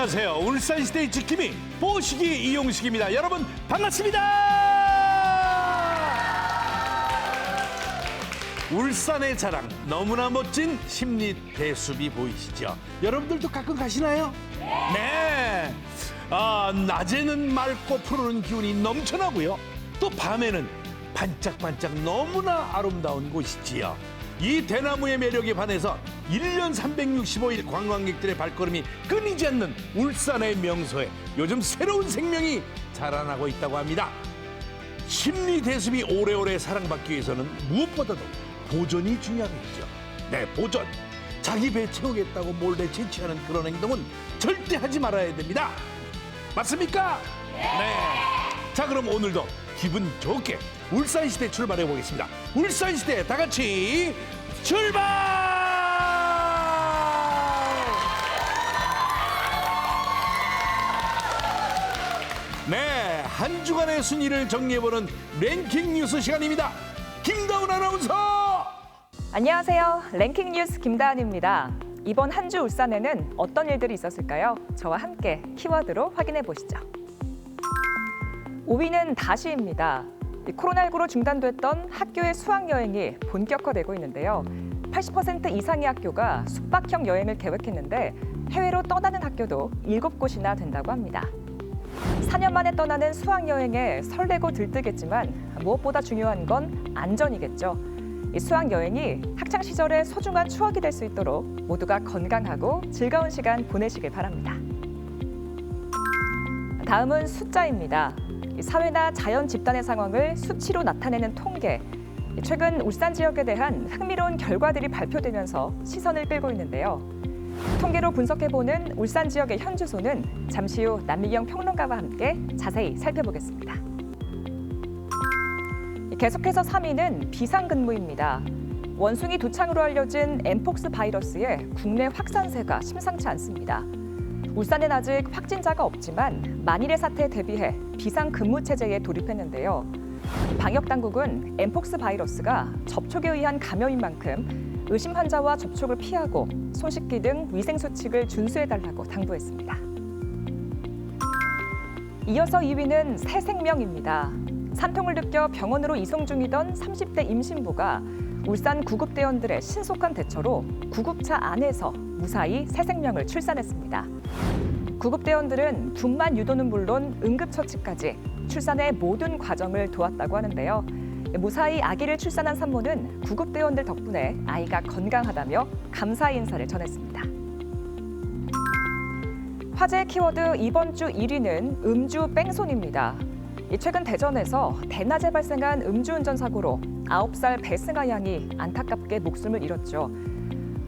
안녕하세요. 울산 시대의 지킴이 뽀시기 이용식입니다. 여러분 반갑습니다. 울산의 자랑 너무나 멋진 심리 대숲이 보이시죠? 여러분들도 가끔 가시나요? 네. 아, 낮에는 맑고 푸르른 기운이 넘쳐나고요. 또 밤에는 반짝반짝 너무나 아름다운 곳이지요. 이 대나무의 매력에 반해서 1년 365일 관광객들의 발걸음이 끊이지 않는 울산의 명소에 요즘 새로운 생명이 자라나고 있다고 합니다. 심리 대숲이 오래오래 사랑받기 위해서는 무엇보다도 보존이 중요하겠죠. 네, 보존. 자기 배 채우겠다고 몰래 채취하는 그런 행동은 절대 하지 말아야 됩니다. 맞습니까? 네. 자, 그럼 오늘도 기분 좋게 울산시대 출발해 보겠습니다. 울산시대 다 같이 출발! 네, 한 주간의 순위를 정리해보는 랭킹 뉴스 시간입니다. 김다운 아나운서! 안녕하세요. 랭킹 뉴스 김다은입니다. 이번 한 주 울산에는 어떤 일들이 있었을까요? 저와 함께 키워드로 확인해 보시죠. 5위는 다시입니다. 이 코로나19로 중단됐던 학교의 수학여행이 본격화되고 있는데요. 80% 이상의 학교가 숙박형 여행을 계획했는데 해외로 떠나는 학교도 7곳이나 된다고 합니다. 4년 만에 떠나는 수학여행에 설레고 들뜨겠지만 무엇보다 중요한 건 안전이겠죠. 이 수학 여행이 학창 시절의 소중한 추억이 될 수 있도록 모두가 건강하고 즐거운 시간 보내시길 바랍니다. 다음은 숫자입니다. 이 사회나 자연 집단의 상황을 수치로 나타내는 통계. 이 최근 울산 지역에 대한 흥미로운 결과들이 발표되면서 시선을 끌고 있는데요. 통계로 분석해보는 울산 지역의 현 주소는 잠시 후 남미경 평론가와 함께 자세히 살펴보겠습니다. 계속해서 3위는 비상근무입니다. 원숭이 두창으로 알려진 엠폭스 바이러스의 국내 확산세가 심상치 않습니다. 울산엔 아직 확진자가 없지만 만일의 사태에 대비해 비상근무 체제에 돌입했는데요. 방역 당국은 엠폭스 바이러스가 접촉에 의한 감염인 만큼 의심 환자와 접촉을 피하고 손 씻기 등 위생 수칙을 준수해 달라고 당부했습니다. 이어서 2위는 새 생명입니다. 산통을 느껴 병원으로 이송 중이던 30대 임신부가 울산 구급대원들의 신속한 대처로 구급차 안에서 무사히 새 생명을 출산했습니다. 구급대원들은 분만 유도는 물론 응급처치까지 출산의 모든 과정을 도왔다고 하는데요. 무사히 아기를 출산한 산모는 구급대원들 덕분에 아이가 건강하다며 감사 인사를 전했습니다. 화제 키워드 이번 주 1위는 음주 뺑소니입니다. 이 최근 대전에서 대낮에 발생한 음주운전 사고로 9살 배승아 양이 안타깝게 목숨을 잃었죠.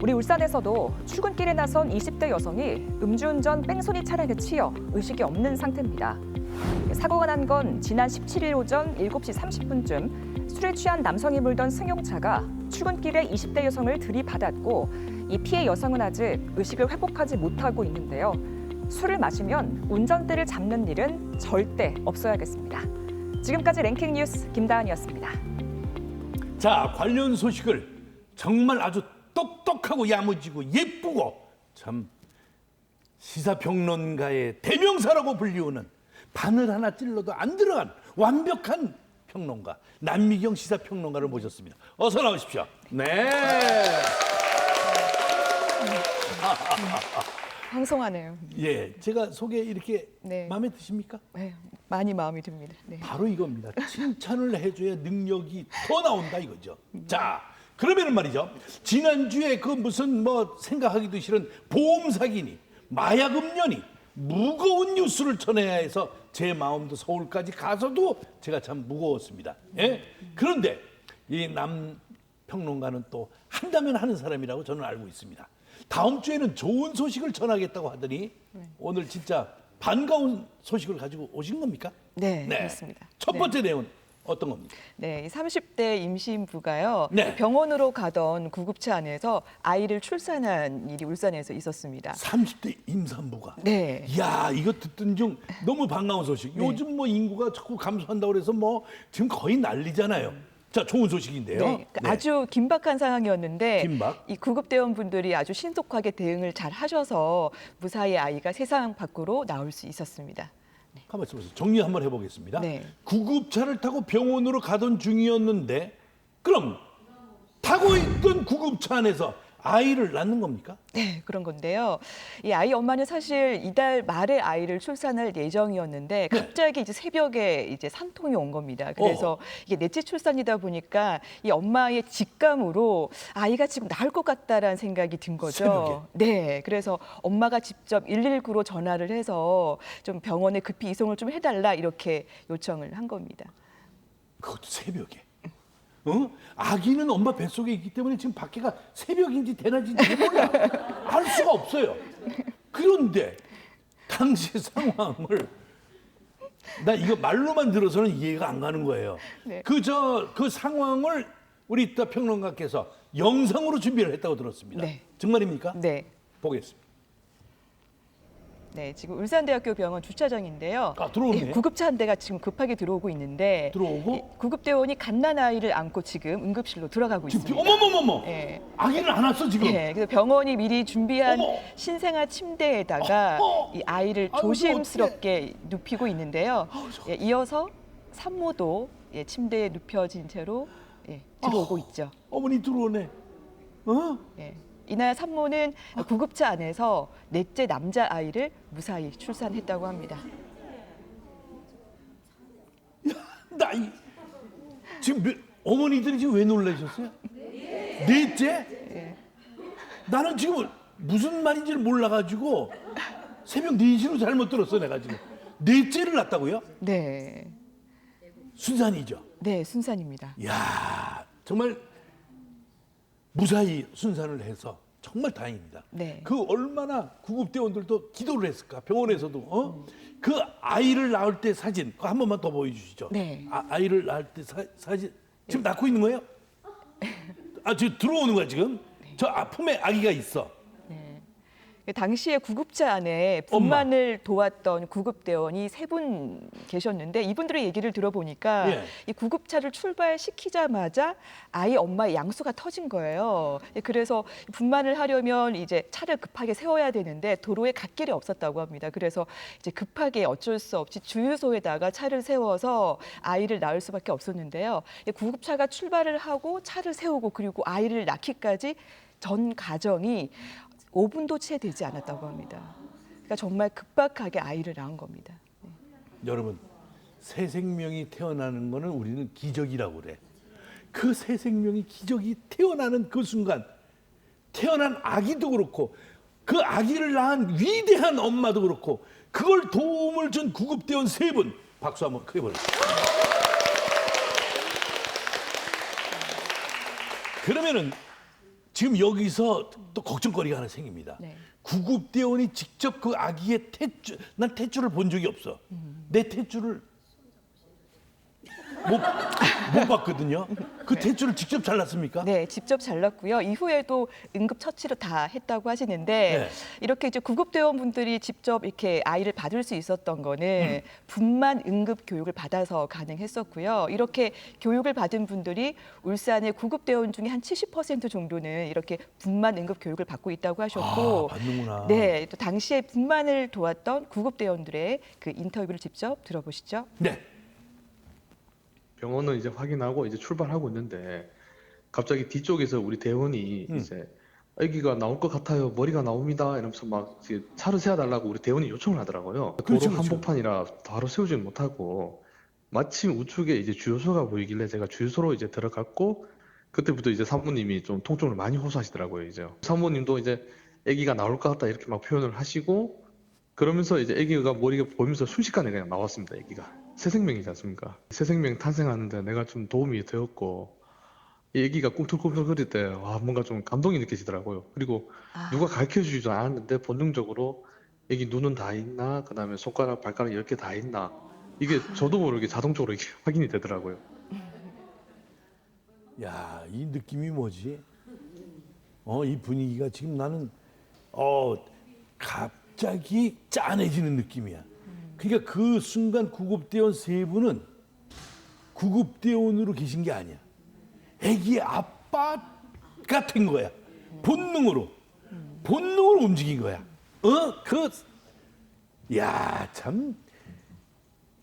우리 울산에서도 출근길에 나선 20대 여성이 음주운전 뺑소니 차량에 치여 의식이 없는 상태입니다. 사고가 난 건 지난 17일 오전 7시 30분쯤 술에 취한 남성이 몰던 승용차가 출근길에 20대 여성을 들이받았고 이 피해 여성은 아직 의식을 회복하지 못하고 있는데요. 술을 마시면 운전대를 잡는 일은 절대 없어야겠습니다. 지금까지 랭킹 뉴스 김다은이었습니다. 자, 관련 소식을 정말 아주 똑똑하고 야무지고 예쁘고 참 시사평론가의 대명사라고 불리우는 바늘 하나 찔러도 안 들어간 완벽한 평론가 남미경 시사 평론가를 모셨습니다. 어서 나오십시오. 네. 방송하네요. 예, 제가 소개 이렇게 네. 마음에 드십니까? 네, 많이 마음이 듭니다. 네. 바로 이겁니다. 칭찬을 해줘야 능력이 더 나온다 이거죠. 자, 그러면은 말이죠. 지난주에 그 무슨 뭐 생각하기도 싫은 보험 사기니 마약 음료니 무거운 뉴스를 전해야 해서 제 마음도 서울까지 가서도 제가 참 무거웠습니다. 예? 그런데 이 남 평론가는 또 한다면 하는 사람이라고 저는 알고 있습니다. 다음 주에는 좋은 소식을 전하겠다고 하더니 오늘 진짜 반가운 소식을 가지고 오신 겁니까? 네, 그렇습니다. 첫 네. 번째 내용은 어떤 겁니까? 네, 이 30대 임신부가요. 네. 병원으로 가던 구급차 안에서 아이를 출산한 일이 울산에서 있었습니다. 30대 임산부가. 네. 이야, 이거 듣던 중 너무 반가운 소식. 네. 요즘 뭐 인구가 자꾸 감소한다고 그래서 뭐 지금 거의 난리잖아요. 자, 좋은 소식인데요. 네, 그 아주 긴박한 상황이었는데 긴박? 이 구급대원분들이 아주 신속하게 대응을 잘 하셔서 무사히 아이가 세상 밖으로 나올 수 있었습니다. 가만 있어 보세요. 정리 한번 해보겠습니다. 네. 구급차를 타고 병원으로 가던 중이었는데 그럼 타고 있던 구급차 안에서 아이를 낳는 겁니까? 네, 그런 건데요. 이 아이 엄마는 사실 이달 말에 아이를 출산할 예정이었는데 네. 갑자기 이제 새벽에 이제 산통이 온 겁니다. 그래서 이게 넷째 출산이다 보니까 이 엄마의 직감으로 아이가 지금 나을 것 같다라는 생각이 든 거죠. 네, 그래서 엄마가 직접 119로 전화를 해서 좀 병원에 급히 이송을 좀 해달라 이렇게 요청을 한 겁니다. 그것도 새벽에. 어? 아기는 엄마 뱃속에 있기 때문에 지금 밖에가 새벽인지 대낮인지 몰라. 알 수가 없어요. 그런데 당시 상황을 나 이거 말로만 들어서는 이해가 안 가는 거예요. 네. 그저 그 상황을 우리 이따 평론가께서 영상으로 준비를 했다고 들었습니다. 네. 정말입니까? 네. 보겠습니다. 네, 지금 울산대학교 병원 주차장인데요. 아, 들어오네. 예, 구급차 한 대가 지금 급하게 들어오고 있는데 들어오고? 예, 구급대원이 갓난 아이를 안고 지금 응급실로 들어가고 지금 있습니다. 어머머머머. 예. 아기를 안 왔어 지금. 예, 그래서 병원이 미리 준비한 어머. 신생아 침대에다가 어, 어. 이 아이를 조심스럽게 눕히고 있는데요. 아우, 저- 예, 이어서 산모도 예, 침대에 눕혀진 채로 예, 들어오고 어. 있죠. 어머니 들어오네. 어? 예. 이날 산모는 구급차 안에서 넷째 남자 아이를 무사히 출산했다고 합니다. 나 이, 지금 몇, 어머니들이 지금 왜 놀라셨어요? 넷째? 나는 지금 무슨 말인지를 몰라가지고 새벽 4시로 잘못 들었어 내가 지금 넷째를 낳았다고요? 네, 순산이죠. 네 순산입니다. 이야 정말 무사히 순산을 해서 정말 다행입니다. 네. 그 얼마나 구급대원들도 기도를 했을까 병원에서도 어? 그 아이를 낳을 때 사진 한 번만 더 보여주시죠. 네. 아, 아이를 낳을 때 사, 사진 지금 낳고 있는 거예요? 아 지금 들어오는 거야 지금? 저 아픔에 아기가 있어. 그 당시에 구급차 안에 분만을 도왔던 구급대원이 세 분 계셨는데 이분들의 얘기를 들어보니까 예. 이 구급차를 출발시키자마자 아이 엄마의 양수가 터진 거예요. 예, 그래서 분만을 하려면 이제 차를 급하게 세워야 되는데 도로에 갓길이 없었다고 합니다. 그래서 이제 급하게 어쩔 수 없이 주유소에다가 차를 세워서 아이를 낳을 수밖에 없었는데요. 이 구급차가 출발을 하고 차를 세우고 그리고 아이를 낳기까지 전 과정이 5분도 채 되지 않았다고 합니다. 그러니까 정말 급박하게 아이를 낳은 겁니다. 여러분 새 생명이 태어나는 거는 우리는 기적이라고 그래. 그 새 생명이 기적이 태어나는 그 순간 태어난 아기도 그렇고 그 아기를 낳은 위대한 엄마도 그렇고 그걸 도움을 준 구급대원 세 분 박수 한번 크게 보내주세요. 그러면은 지금 여기서 또 걱정거리가 하나 생깁니다. 네. 구급대원이 직접 그 아기의 탯줄, 난 탯줄을 본 적이 없어. 내 탯줄을 못, 못 봤거든요. 그 탯줄을 직접 잘랐습니까? 네, 직접 잘랐고요. 이후에도 응급 처치를 다 했다고 하시는데 네. 이렇게 이제 구급대원분들이 직접 이렇게 아이를 받을 수 있었던 거는 분만 응급 교육을 받아서 가능했었고요. 이렇게 교육을 받은 분들이 울산의 구급대원 중에 한 70% 정도는 이렇게 분만 응급 교육을 받고 있다고 하셨고 아, 받는구나. 네, 또 당시에 분만을 도왔던 구급대원들의 그 인터뷰를 직접 들어보시죠. 네. 병원은 이제 확인하고 이제 출발하고 있는데 갑자기 뒤쪽에서 우리 대원이 음. 이제 아기가 나올 것 같아요. 머리가 나옵니다. 이러면서 막 이제 차를 세워달라고 우리 대원이 요청을 하더라고요. 그렇죠, 도로 그렇죠. 한복판이라 바로 세우지는 못하고 마침 우측에 이제 주유소가 보이길래 제가 주유소로 이제 들어갔고 그때부터 이제 사모님이 좀 통증을 많이 호소하시더라고요. 이제 사모님도 이제 아기가 나올 것 같다 이렇게 막 표현을 하시고 그러면서 이제 아기가 머리가 보이면서 순식간에 그냥 나왔습니다. 아기가 새 생명이지 않습니까? 새 생명 탄생하는데 내가 좀 도움이 되었고 이 아기가 꿈틀꿈틀거릴 때 와 뭔가 좀 감동이 느껴지더라고요. 그리고 아. 누가 가르쳐 주지도 않았는데 본능적으로 아기 눈은 다 있나 그다음에 손가락 발가락 열개다 있나 이게 저도 모르게 자동적으로 이게 확인이 되더라고요. 야, 이 느낌이 뭐지? 어, 이 분위기가 지금 나는 어, 갑자기 짠해지는 느낌이야. 그러니까 그 순간 구급대원 세 분은 구급대원으로 계신 게 아니야. 애기의 아빠 같은 거야. 본능으로. 본능으로 움직인 거야. 어? 그, 야, 참.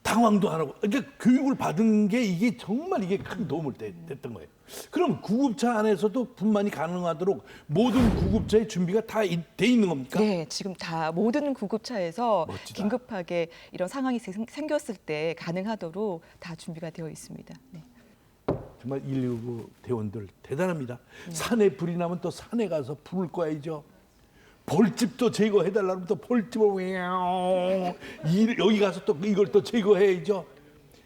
당황도 안 하고. 그러니까 교육을 받은 게 이게 정말 이게 큰 도움을 되- 됐던 거예요. 그럼 구급차 안에서도 분만이 가능하도록 모든 구급차의 준비가 다 돼 있는 겁니까? 네, 지금 다 모든 구급차에서 멋지다. 긴급하게 이런 상황이 생- 생겼을 때 가능하도록 다 준비가 되어 있습니다. 네. 정말 119 대원들 대단합니다. 산에 불이 나면 또 산에 가서 불을 꺼야죠. 벌집도 제거해달라면 또 벌집을? 이- 여기 가서 또 이걸 또 제거해야죠.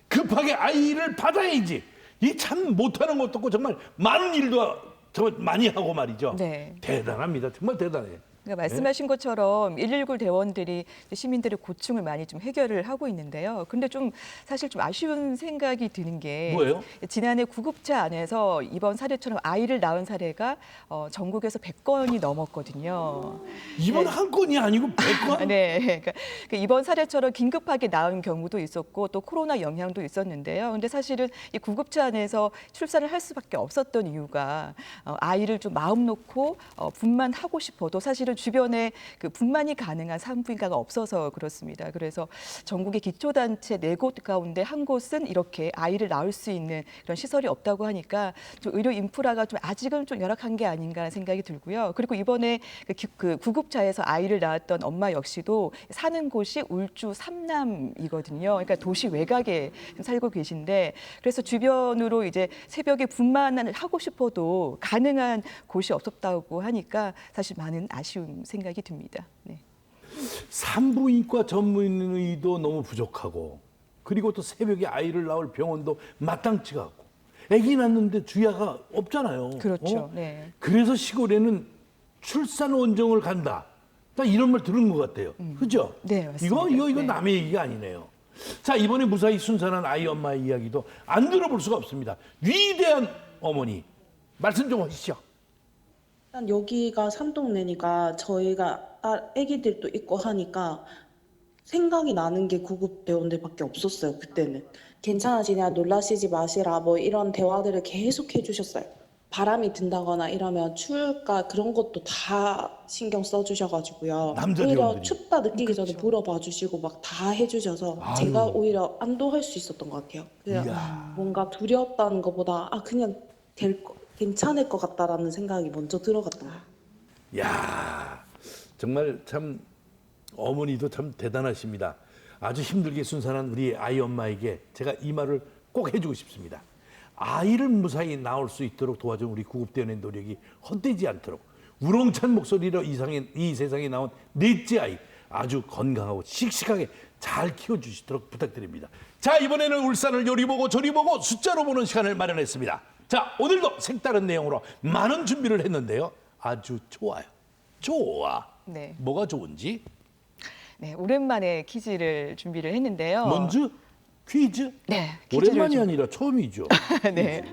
급하게 아이를 받아야지. 이 참 못하는 것도 없고 정말 많은 일도 정말 많이 하고 말이죠. 네. 대단합니다. 정말 대단해요. 그러니까 말씀하신 것처럼 119 대원들이 시민들의 고충을 많이 좀 해결을 하고 있는데요. 근데 좀 사실 좀 아쉬운 생각이 드는 게 뭐예요? 지난해 구급차 안에서 이번 사례처럼 아이를 낳은 사례가 어, 전국에서 100건이 넘었거든요. 이번 한 건이 아니고 백 건. 네, 그러니까 그 이번 사례처럼 긴급하게 낳은 경우도 있었고 또 코로나 영향도 있었는데요. 근데 사실은 이 구급차 안에서 출산을 할 수밖에 없었던 이유가 어, 아이를 좀 마음 놓고 어, 분만 하고 싶어도 사실은 주변에 그 분만이 가능한 산부인과가 없어서 그렇습니다. 그래서 전국의 기초단체 네 곳 가운데 한 곳은 이렇게 아이를 낳을 수 있는 그런 시설이 없다고 하니까 좀 의료 인프라가 좀 아직은 좀 열악한 게 아닌가 생각이 들고요. 그리고 이번에 그, 기- 그 구급차에서 아이를 낳았던 엄마 역시도 사는 곳이 울주 삼남이거든요. 그러니까 도시 외곽에 살고 계신데 그래서 주변으로 이제 새벽에 분만을 하고 싶어도 가능한 곳이 없었다고 하니까 사실 많은 아쉬 운 생각이 듭니다. 네. 산부인과 전문의도 너무 부족하고 그리고 또 새벽에 아이를 낳을 병원도 마땅치가 않고 아기 낳는데 주야가 없잖아요. 그렇죠. 어? 네. 그래서 시골에는 출산 원정을 간다. 나 이런 말 들은 것 같아요. 그죠? 네, 맞습니다. 이거 이거 이거 네. 남의 얘기가 아니네요. 자 이번에 무사히 순산한 아이 엄마의 이야기도 안 들어볼 수가 없습니다. 위대한 어머니 말씀 좀 하시죠. 일단 여기가 산동네니까 저희가 딸 애기들도 있고 하니까 생각이 나는 게 구급대원들밖에 없었어요 그때는 괜찮아지냐 놀라시지 마시라 뭐 이런 대화들을 계속 해주셨어요 바람이 든다거나 이러면 추울까 그런 것도 다 신경 써주셔가지고요 남자 오히려 대원들이. 춥다 느끼기 전에 그렇죠. 물어봐 주시고 막 다 해주셔서 아유. 제가 오히려 안도할 수 있었던 것 같아요 그냥 이야. 뭔가 두렵다는 것보다 아 그냥 될 거, 괜찮을 것 같다라는 생각이 먼저 같아요 야 정말 참 어머니도 참 대단하십니다. 아주 힘들게 순산한 우리 아이 엄마에게 제가 이 말을 꼭 해주고 싶습니다. 아이를 무사히 낳을 수 있도록 도와준 우리 구급대원의 노력이 헛되지 않도록 우렁찬 목소리로 이, 상에, 이 세상에 나온 넷째 아이 아주 건강하고 씩씩하게 잘 키워주시도록 부탁드립니다. 자 이번에는 울산을 요리 보고 조리 보고 숫자로 보는 시간을 마련했습니다. 자 오늘도 색다른 내용으로 많은 준비를 했는데요. 아주 좋아요. 좋아. 네. 뭐가 좋은지 네, 오랜만에 퀴즈를 준비를 했는데요. 먼저 퀴즈. 네, 퀴즈를 오랜만이 좀- 아니라 처음이죠. 네.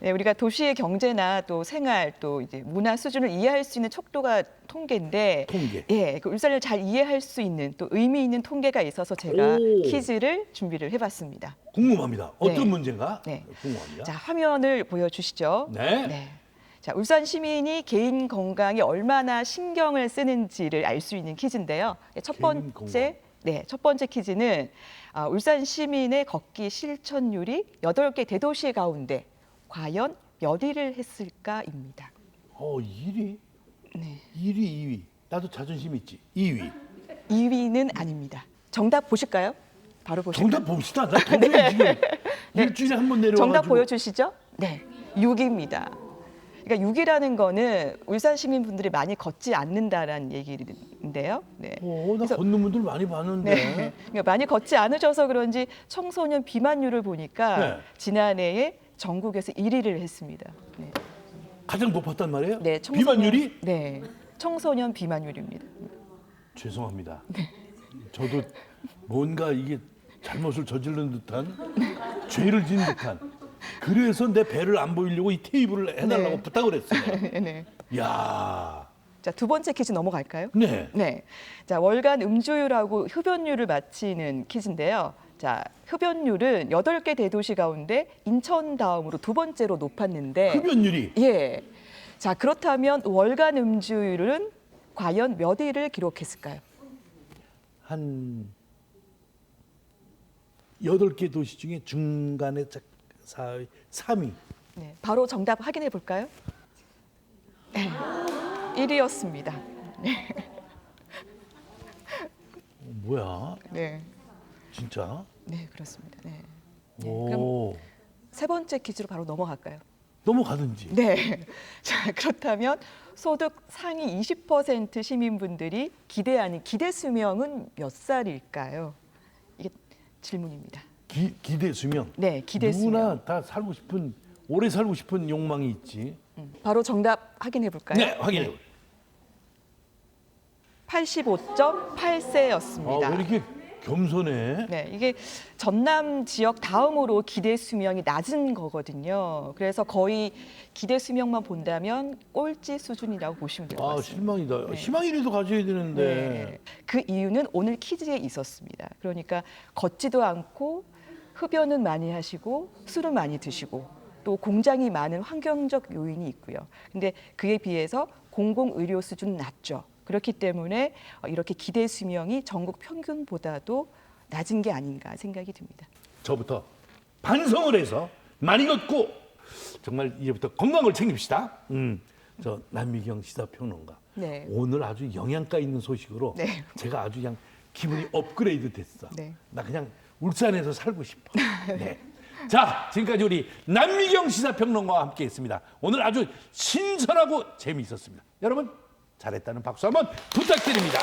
네, 우리가 도시의 경제나 또 생활 또 이제 문화 수준을 이해할 수 있는 척도가 통계인데 통계. 예, 그 울산을 잘 이해할 수 있는 또 의미 있는 통계가 있어서 제가 오. 퀴즈를 준비를 해봤습니다. 궁금합니다. 어떤 네. 문제인가? 네. 궁금합니다. 자, 화면을 보여주시죠. 네. 자, 울산 시민이 개인 건강에 얼마나 신경을 쓰는지를 알 수 있는 퀴즈인데요. 네, 첫 개인 번째, 네, 첫 번째 퀴즈는 아, 울산 시민의 걷기 실천율이 여덟 개 대도시 가운데 과연 몇 위를 했을까입니다. 어, 1위? 네. 1위, 2위. 나도 자존심 있지. 2위. 2위는 아닙니다. 정답 보실까요? 바로 보실까요? 정답 봅시다. 나 도저히 지금 일주일에 한 번 내려와 네. 정답 보여주시죠? 네, 6입니다. 그러니까 6이라는 거는 울산 시민분들이 많이 걷지 않는다라는 얘기인데요. 네. 어, 나 그래서- 걷는 분들 많이 봤는데. 네. 그러니까 많이 걷지 않으셔서 그런지 청소년 비만율을 보니까 네. 지난해에 전국에서 1위를 했습니다. 네. 가장 높았단 말이에요? 네, 청소년- 비만율이? 네. 청소년 비만율입니다. 죄송합니다. 네. 저도 뭔가 이게 잘못을 저지른 듯한 죄를 지은 듯한 그래서 내 배를 안 보이려고 이 테이블을 해달라고 네. 부탁을 했어요. 네. 야, 자, 두 번째 퀴즈 넘어갈까요? 네. 네. 자, 월간 음주율하고 흡연율을 맞히는 퀴즈인데요. 자, 흡연율은 여덟 개 대도시 가운데 인천 다음으로 두 번째로 높았는데 흡연율이 예. 자, 그렇다면 월간 음주율은 과연 몇 위를 기록했을까요? 한 여덟 개 도시 중에 중간에 4위, 3위. 네, 바로 정답 확인해 볼까요? 네, 1위였습니다. 어, 뭐야? 네, 진짜? 네 그렇습니다. 네. 네, 오. 세 번째 퀴즈로 바로 넘어갈까요? 넘어가든지. 네. 자, 그렇다면 소득 상위 20% 시민분들이 기대 아닌 기대 수명은 몇 살일까요? 이게 질문입니다. 기, 기대 수명. 네, 기대 누구나 수명. 다 살고 싶은 오래 살고 싶은 욕망이 있지. 음, 바로 정답 확인해 볼까요? 네, 확인해. 요 85.8세였습니다. 아, 왜 이렇게 겸손해? 네, 이게 전남 지역 다음으로 기대 수명이 낮은 거거든요. 그래서 거의 기대 수명만 본다면 꼴찌 수준이라고 보시면 될 것 아, 같습니다. 실망이다. 희망이라도 가져야 되는데. 네. 그 이유는 오늘 퀴즈에 있었습니다. 그러니까 걷지도 않고 흡연은 많이 하시고 술은 많이 드시고 또 공장이 많은 환경적 요인이 있고요. 근데 그에 비해서 공공 의료 수준 낮죠. 그렇기 때문에 어, 이렇게 기대 수명이 전국 평균보다도 낮은 게 아닌가 생각이 듭니다. 저부터 반성을 해서 많이 걷고 정말 이제부터 건강을 챙깁시다. 음, 저 남미경 시사평론가. 네. 오늘 아주 영양가 있는 소식으로 네. 제가 아주 그냥 기분이 업그레이드 됐어. 네. 나 그냥 울산에서 살고 싶어. 네. 자, 지금까지 우리 남미경 시사평론가와 함께 했습니다. 오늘 아주 신선하고 재미있었습니다. 여러분 잘했다는 박수 한번 부탁드립니다.